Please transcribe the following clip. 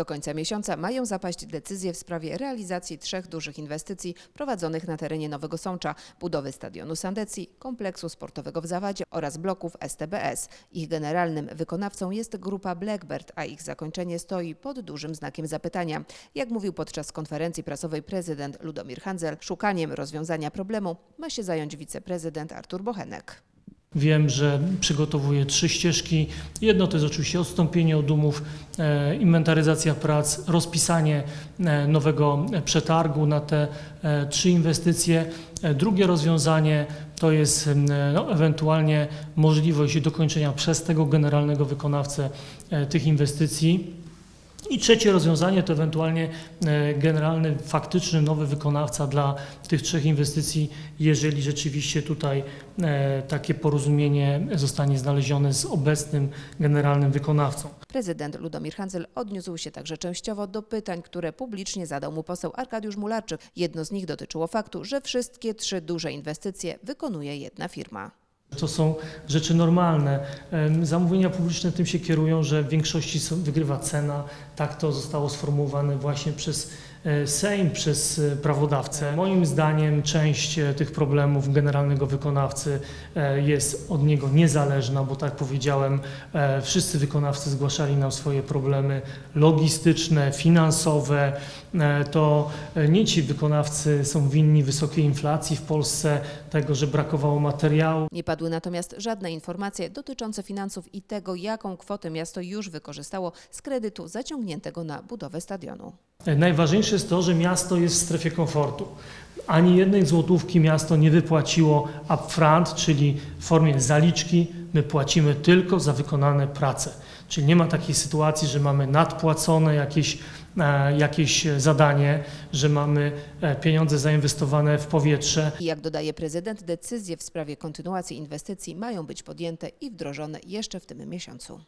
Do końca miesiąca mają zapaść decyzje w sprawie realizacji trzech dużych inwestycji prowadzonych na terenie Nowego Sącza, budowy stadionu Sandecji, kompleksu sportowego w Zawadzie oraz bloków STBS. Ich generalnym wykonawcą jest grupa Blackbird, a ich zakończenie stoi pod dużym znakiem zapytania. Jak mówił podczas konferencji prasowej prezydent Ludomir Handzel, szukaniem rozwiązania problemu ma się zająć wiceprezydent Artur Bochenek. Wiem, że przygotowuje trzy ścieżki. Jedno to jest oczywiście odstąpienie od umów, e, inwentaryzacja prac, rozpisanie e, nowego przetargu na te e, trzy inwestycje. Drugie rozwiązanie to jest no, ewentualnie możliwość dokończenia przez tego generalnego wykonawcę tych inwestycji. I trzecie rozwiązanie to ewentualnie e, generalny, faktyczny nowy wykonawca dla tych trzech inwestycji, jeżeli rzeczywiście tutaj e, takie porozumienie zostanie znalezione z obecnym generalnym wykonawcą. Prezydent Ludomir Handzel odniósł się także częściowo do pytań, które publicznie zadał mu poseł Arkadiusz Mularczyk. Jedno z nich dotyczyło faktu, że wszystkie trzy duże inwestycje wykonuje jedna firma. To są rzeczy normalne. Zamówienia publiczne tym się kierują, że w większości wygrywa cena. Tak to zostało sformułowane właśnie przez Sejm, przez e, prawodawcę. Moim zdaniem część e, tych problemów generalnego wykonawcy e, jest od niego niezależna, bo tak powiedziałem, e, wszyscy wykonawcy zgłaszali nam swoje problemy logistyczne, finansowe. E, To e, nie ci wykonawcy są winni wysokiej inflacji w Polsce, tego, że brakowało materiału. Nie padły natomiast żadne informacje dotyczące finansów i tego, jaką kwotę miasto już wykorzystało z kredytu zaciągniętego na budowę stadionu. Najważniejsze jest to, że miasto jest w strefie komfortu. Ani jednej złotówki miasto nie wypłaciło upfront, czyli w formie zaliczki. My płacimy tylko za wykonane prace. Czyli nie ma takiej sytuacji, że mamy nadpłacone jakieś, e, jakieś zadanie, że mamy e, pieniądze zainwestowane w powietrze. Jak dodaje prezydent, decyzje w sprawie kontynuacji inwestycji mają być podjęte i wdrożone jeszcze w tym miesiącu.